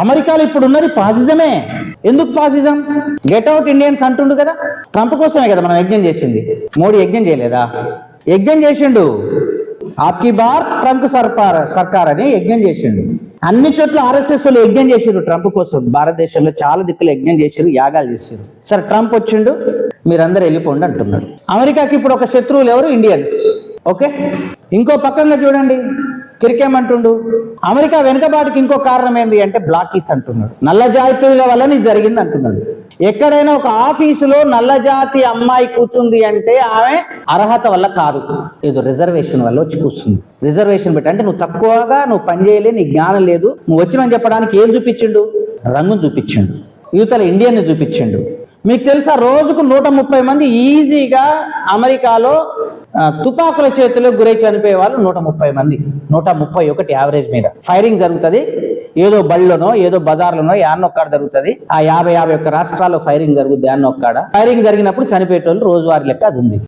అమెరికాలో ఇప్పుడు ఉన్నది పాసిజమే. ఎందుకు పాసిజం? గెట్ అవుట్ ఇండియన్స్ అంటుండు కదా. ట్రంప్ కోసమే కదా మనం యజ్ఞం చేసింది. మోడీ యజ్ఞం చేయలేదా? యజ్ఞం చేసిండు. ఆప్కి బార్ ట్రంప్ సర్కార్ సర్కార్ అని యజ్ఞం చేసిండు. అన్ని చోట్ల ఆర్ఎస్ఎస్ యజ్ఞం చేసిండు ట్రంప్ కోసం. భారతదేశంలో చాలా దిక్కులు యజ్ఞం చేసిండు యాగాలు చేసిండు. సరే ట్రంప్ వచ్చిండు. మీరందరూ వెళ్ళిపోండి అంటున్నాడు. అమెరికాకి ఇప్పుడు ఒక శత్రువులు ఎవరు? ఇండియన్స్ ఓకే ఇంకో పక్కన చూడండి. కిరికేమంటుండు? అమెరికా వెనుకబాటుకి ఇంకో కారణం ఏంది అంటే బ్లాకీస్ అంటున్నాడు. నల్ల జాతీయుల వల్ల ఇది జరిగింది అంటున్నాడు. ఎక్కడైనా ఒక ఆఫీసులో నల్లజాతి అమ్మాయి కూర్చుంది అంటే ఆమె అర్హత వల్ల కాదు. ఏదో రిజర్వేషన్ వల్ల వచ్చి కూర్చుంది. రిజర్వేషన్ పెట్టి అంటే నువ్వు తక్కువగా నువ్వు పని చేయలే నీ జ్ఞానం లేదు. నువ్వు వచ్చినని చెప్పడానికి ఏం చూపించిండు? రంగును చూపించిండు. యువతల ఇండియన్ చూపించిండు. మీకు తెలుసా రోజుకు నూట ముప్పై మంది ఈజీగా అమెరికాలో తుపాకుల చేతిలో గురై చనిపోయే వాళ్ళు నూట ముప్పై మంది. నూట ముప్పై ఒకటి యావరేజ్ మీద. ఫైరింగ్ జరుగుతుంది. ఏదో బళ్ళలోనో ఏదో బజార్లోనో యాన్నొక్కడ జరుగుతుంది. ఆ యాభై యాభై ఒక్క రాష్ట్రాల్లో ఫైరింగ్ జరుగుద్ది యాన్నొక్కడ ఫైరింగ్ జరిగినప్పుడు చనిపోయేటోళ్ళు రోజువారీ లెక్క అది ఉంది.